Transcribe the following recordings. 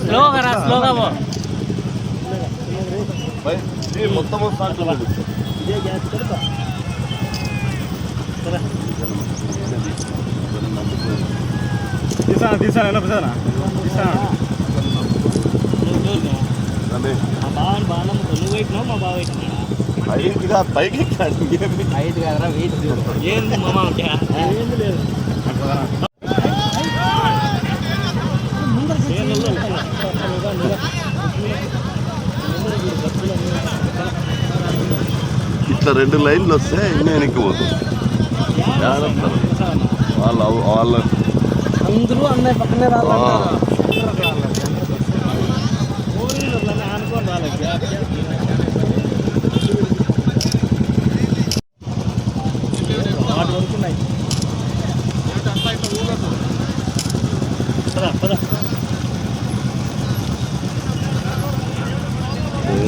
స్లోగా రా స్లోగా పో. మొత్తం సాట్లు తీసాను తీసాను ఎలా తీసానా తీసాను? పెట్టినాడా పైకిగా పైకి ఐదు కాదరా వెయిట్. ఏంది మామ? ఏంది లేదు. ఇట్లా రెండు లైన్లు వస్తే ఇంకా వెనక్కి పోతుంది జాగ్రత్త. వాళ్ళ వాళ్ళ అందరూ అన్నయ్య పక్కనే పద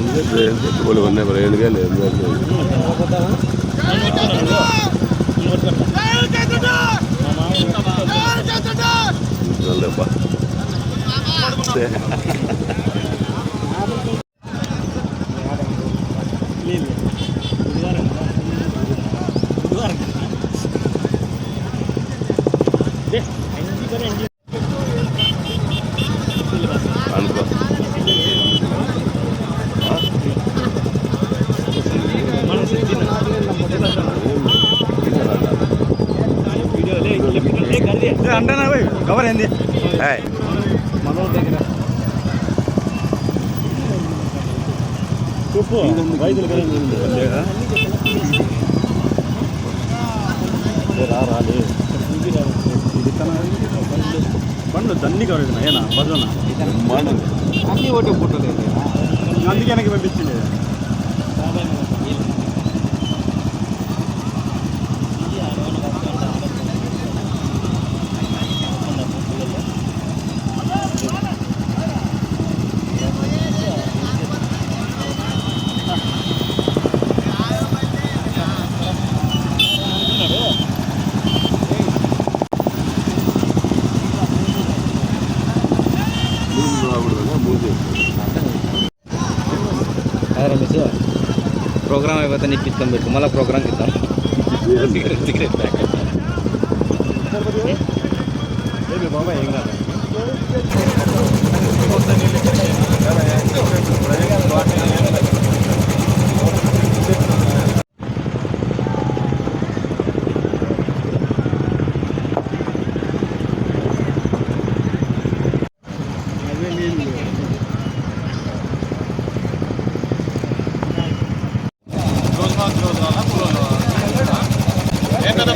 పద ఏంది, ఏంది, వాళ్ళు ఉన్నాయి మరి ఏందిగా లేదు లేదు. రైతులు బండ్లు దండి కవర్ ఏనా పుట్టలేదు అందుకే పంపించింది. ಪ್ರೋಗ್ರಾಮ್ ಇವತ್ತು ನೀವು ಕಿತ್ಕೊಂಡ್ಬೇಕು मला ಪ್ರೋಗ್ರಾಮ್ ಕಿತ್ತ ಸಿಗರೇಟ್ ಸಿಗರೇಟ್ ಪ್ಯಾಕ್ ಬಾಬಾ ಹೆಂಗ Thank you. సిగరెట్ ప్యాక్ బాబాయ్ ఏం కాదు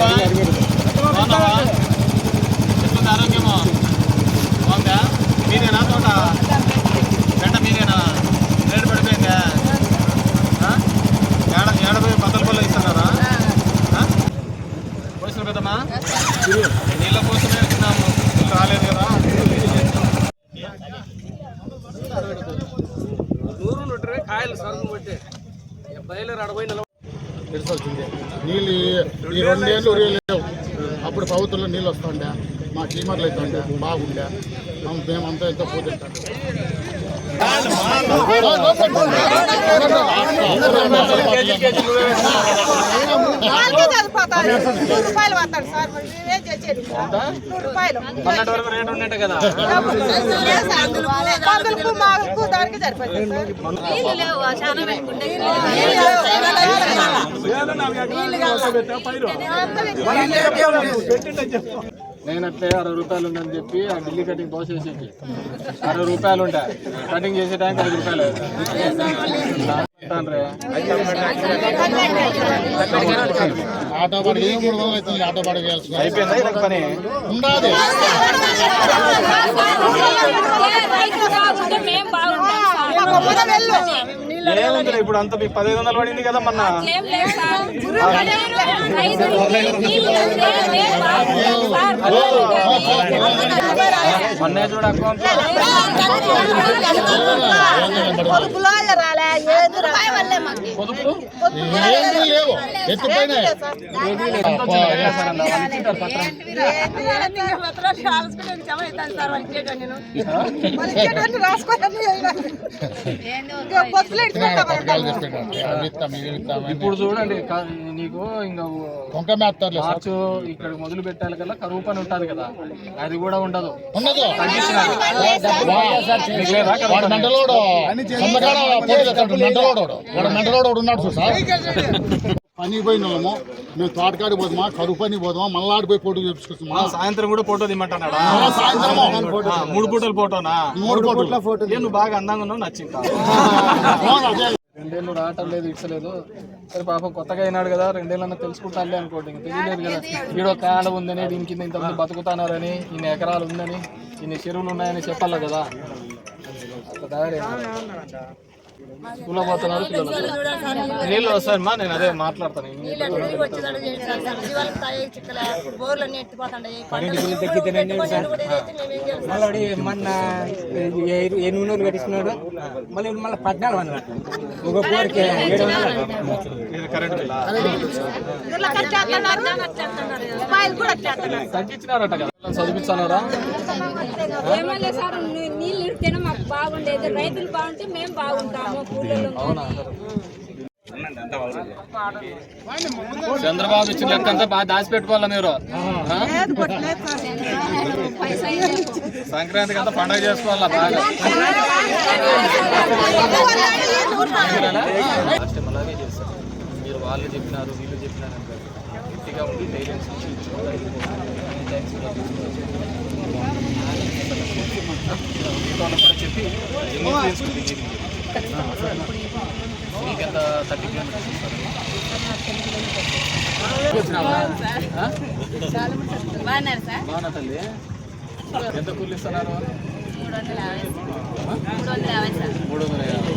మీరేనా తోట గంట మీరేనా రేటు పడిపోయిందా ఏడ ఏడపోయి బద్దల పళ్ళు ఇస్తున్నారా పోసిన పెద్దమ్మా నీళ్ళ కోసమే వచ్చినాము రాలేదు కదా నూరు నూట కాయలు సరుకు పట్టి బయలుదేరి అడపోయి తెలిసొచ్చింది నీళ్ళు ఈ- రెండేళ్ళు లేవు అప్పుడు ప్రభుత్వంలో నీళ్ళు వస్తుండే మా చీమర్లు అవుతుండే బాగుండే మేము- మేమంతా ఎంతో పోతుంటాం వాళ్ళకే చనిపోతారు నూరు రూపాయలు పడతాడు సార్. మరి మేమేం చేసేది? నూరు రూపాయలు. పన్నెండు వరకు రేటు ఉన్నట్టు కదా. పందులకు మాకు దానికి సరిపోతుంది సార్. నేను అట్లే అరవై రూపాయలు ఉందని చెప్పి ఆ ఢిల్లీ కటింగ్ పోసేసి అరవై రూపాయలు ఉంటాయి కటింగ్ చేసే టైంకి ఐదు రూపాయలు. ఆటో మూడు అవుతుంది? ఆటో అయిపోయిందా పని? మేము బాగుంటాం సార్ గమ్మున వెళ్ళు ఏముంది ఇప్పుడు అంత మీకు పదిహేను వందలు పడింది కదా మొన్న మొన్నే చూడ అకౌంట్ లేవు. ఇప్పుడు చూడండి నీకు ఇంకా మార్చు ఇక్కడ మొదలు పెట్టాలి కదా కరువు పని ఉంటుంది కదా అది కూడా ఉండదు ఉండదు వాడు? మెంటలోడు మెంటలోడు వాడు. వాడు ఉన్నాడు చూసా పని పోయిన వాళ్ళము మేము తోటకాడికి పోదామా? కరువు పని పోదామా? మళ్ళాడి పోయి పోటీ చేపించుకొస్తామా? సాయంత్రం కూడా ఫోటో దిమ్మంటున్నాడా? సాయంత్రము. ఆ, మూడు పూటల ఫోటోనా? మూడు ఫోటోలు. ఏ నువ్వు బాగా అందంగా ఉన్నావు నచ్చింది. రెండేళ్ళు రావటం లేదు ఇచ్చలేదు. సరే పాపం కొత్తగా అయినాడు కదా రెండేళ్ళన్నా తెలుసుకుంటానులే అనుకోండి ఇంకా తెలియలేదు కదా. ఈడో కాడ ఉందని దీని కింద ఇంతమంది బతుకుతున్నారని ఇన్ని ఎకరాలు ఉందని ఇన్ని చెరువులు ఉన్నాయని చెప్పాలి కదా. స్కూల్లో పోతున్నారు పిల్లలు. నీళ్ళు మా నేను అదే మాట్లాడతాను. మళ్ళీ మొన్న ఎనిమిది నూరు కట్టిస్తున్నాడు మళ్ళీ మళ్ళీ పద్నాలుగు వందలు ఒక పోరికి ఏడు వందలు చదివించారా నీళ్ళు బాగుండేది. రైతులు బాగుంటే మేము బాగుంటాము కూలీలు చంద్రబాబు ఇచ్చిన లెక్క అంతా బాగా దాచిపెట్టుకోవాలా మీరు? ఆ? సంక్రాంతికి అంతా పండగ చేసుకోవాలా బాగా? మీరు వాళ్ళు చెప్పినారు వీళ్ళు చెప్పినారు కాదు. గట్టిగా ఉండి ధైర్యం గత థర్టీ కిలోమీటర్స్ బాగున్నా తల్లి ఎంత కూలి ఇస్తున్నారు మూడు వందల యాభై మూడు వందల యాభై